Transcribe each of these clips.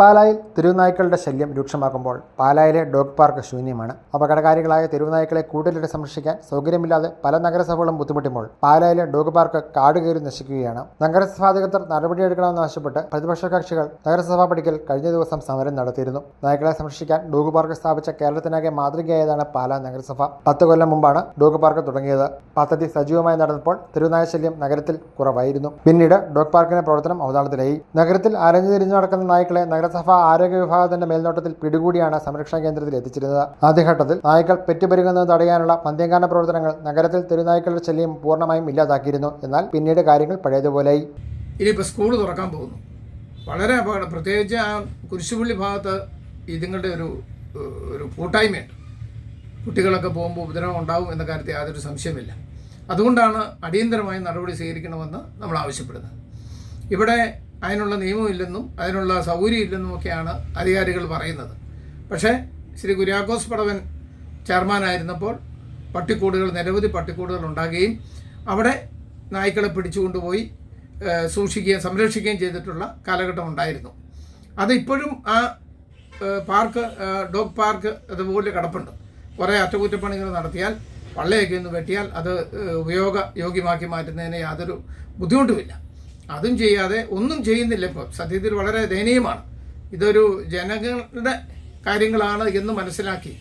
പാലായിൽ തെരുവുനായ്ക്കളുടെ ശല്യം രൂക്ഷമാക്കുമ്പോൾ പാലായിലെ ഡോഗ് പാർക്ക് ശൂന്യമാണ്. അപകടകാരികളായ തെരുവുനായ്ക്കളെ കൂടുതലിട്ട് സംരക്ഷിക്കാൻ സൗകര്യമില്ലാതെ പല നഗരസഭകളും ബുദ്ധിമുട്ടുമ്പോൾ പാലായിലെ ഡോഗ് പാർക്ക് കാടുകയറി നശിക്കുകയാണ്. നഗരസഭാ അധികൃതർ നടപടിയെടുക്കണമെന്ന് ആവശ്യപ്പെട്ട് പ്രതിപക്ഷ കക്ഷികൾ നഗരസഭാ പടിക്കൽ കഴിഞ്ഞ ദിവസം സമരം നടത്തിയിരുന്നു. നായ്ക്കളെ സംരക്ഷിക്കാൻ ഡോഗ് പാർക്ക് സ്ഥാപിച്ച കേരളത്തിനാകെ മാതൃകയായതാണ് പാലാ നഗരസഭ. പത്ത് കൊല്ലം മുമ്പാണ് ഡോഗ് പാർക്ക് തുടങ്ങിയത്. പദ്ധതി സജീവമായി നടന്നപ്പോൾ തെരുവുനായ ശല്യം നഗരത്തിൽ കുറവായിരുന്നു. പിന്നീട് ഡോഗ് പാർക്കിന്റെ പ്രവർത്തനം അവതാളത്തിലായി. നഗരത്തിൽ അലഞ്ഞു തിരിഞ്ഞു നടക്കുന്ന നായ്ക്കളെ നഗരസഭാ ആരോഗ്യ വിഭാഗത്തിന്റെ മേൽനോട്ടത്തിൽ പിടികൂടിയാണ് സംരക്ഷണ കേന്ദ്രത്തിൽ എത്തിച്ചിരുന്നത്. ആദ്യഘട്ടത്തിൽ നായ്ക്കൾ പെറ്റുപെരുകുന്നത് തടയാനുള്ള പന്ത്യങ്കാന പ്രവർത്തനങ്ങൾ നഗരത്തിൽ തെരുനായ്ക്കളുടെ ശല്യം പൂർണമായും ഇല്ലാതാക്കിയിരുന്നു. എന്നാൽ പിന്നീട് കാര്യങ്ങൾ പഴയതുപോലെയായി ഇനിയിപ്പോൾ സ്കൂൾ തുറക്കാൻ പോകുന്നു. വളരെ അപകടം. പ്രത്യേകിച്ച് ആ കുരിശുപള്ളി ഭാഗത്ത് ഇതുങ്ങളുടെ ഒരു ഒരു കൂട്ടായ്മയുണ്ട്. കുട്ടികളൊക്കെ പോകുമ്പോൾ ഉപദ്രവം ഉണ്ടാവും എന്ന കാര്യത്തിൽ യാതൊരു സംശയമില്ല അതുകൊണ്ടാണ് അടിയന്തരമായി നടപടി സ്വീകരിക്കണമെന്ന് നമ്മൾ ആവശ്യപ്പെടുന്നത്. ഇവിടെ അതിനുള്ള നിയമമില്ലെന്നും അതിനുള്ള സൗകര്യം ഇല്ലെന്നും ഒക്കെയാണ് അധികാരികൾ പറയുന്നത്. പക്ഷേ ശ്രീ കുര്യാക്കോസ് പടവൻ ചെയർമാനായിരുന്നപ്പോൾ പട്ടിക്കൂടുകൾ നിരവധി പട്ടിക്കൂടുകൾ ഉണ്ടാകുകയും അവിടെ നായ്ക്കളെ പിടിച്ചുകൊണ്ടുപോയി സൂക്ഷിക്കുകയും സംരക്ഷിക്കുകയും ചെയ്തിട്ടുള്ള കാലഘട്ടം ഉണ്ടായിരുന്നു. അത് ഇപ്പോഴും ആ പാർക്ക് ഡോഗ് പാർക്ക് അതുപോലെ കിടപ്പുണ്ട്. കുറേ അറ്റകുറ്റപ്പണികൾ നടത്തിയാൽ പള്ളയൊക്കെ ഒന്ന് വെട്ടിയാൽ അത് ഉപയോഗ യോഗ്യമാക്കി മാറ്റുന്നതിന് യാതൊരു ബുദ്ധിമുട്ടുമില്ല. അതും ചെയ്യാതെ ഒന്നും ചെയ്യുന്നില്ല ഇപ്പോൾ സത്യത്തിൽ വളരെ ദയനീയമാണ്. ഇതൊരു ജനങ്ങളുടെ കാര്യങ്ങളാണ് എന്ന് മനസ്സിലാക്കി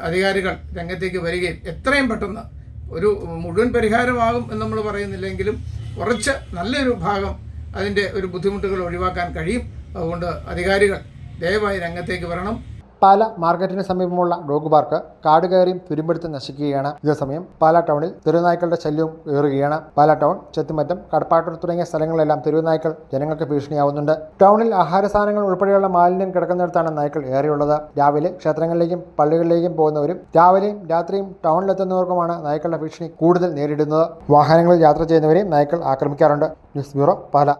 അധികാരികൾ രംഗത്തേക്ക് വരികയും എത്രയും പെട്ടെന്ന് ഒരു മുഴുവൻ പരിഹാരമാകും എന്ന് നമ്മൾ പറയുന്നില്ലെങ്കിലും കുറച്ച് നല്ലൊരു ഭാഗം അതിന്റെ ഒരു ബുദ്ധിമുട്ടുകൾ ഒഴിവാക്കാൻ കഴിയും. അതുകൊണ്ട് അധികാരികൾ ദയവായി രംഗത്തേക്ക് വരണം. പാല മാർക്കറ്റിന് സമീപമുള്ള ഡോഗ് പാർക്ക് കാട് കയറിയും തുരുമ്പെടുത്ത് നശിക്കുകയാണ്. ഇതേസമയം പാല ടൗണിൽ തെരുവുനായ്ക്കളുടെ ശല്യവും ഏറുകയാണ്. പാല ടൗൺ ചെത്തുമറ്റം കടപ്പാട്ടൂർ തുടങ്ങിയ സ്ഥലങ്ങളിലെല്ലാം തെരുവുനായ്ക്കൾ ജനങ്ങൾക്ക് ഭീഷണിയാവുന്നുണ്ട്. ടൗണിൽ ആഹാര സാധനങ്ങൾ ഉൾപ്പെടെയുള്ള മാലിന്യം കിടക്കുന്നിടത്താണ് നായ്ക്കൾ ഏറെയുള്ളത്. രാവിലെ ക്ഷേത്രങ്ങളിലേക്കും പള്ളികളിലേക്കും പോകുന്നവരും രാവിലെയും രാത്രിയും ടൗണിലെത്തുന്നവർക്കുമാണ് നായ്ക്കളുടെ ഭീഷണി കൂടുതൽ നേരിടുന്നത്. വാഹനങ്ങളിൽ യാത്ര ചെയ്യുന്നവരെയും നായ്ക്കൾ ആക്രമിക്കാറുണ്ട്. ന്യൂസ് ബ്യൂറോ പാല.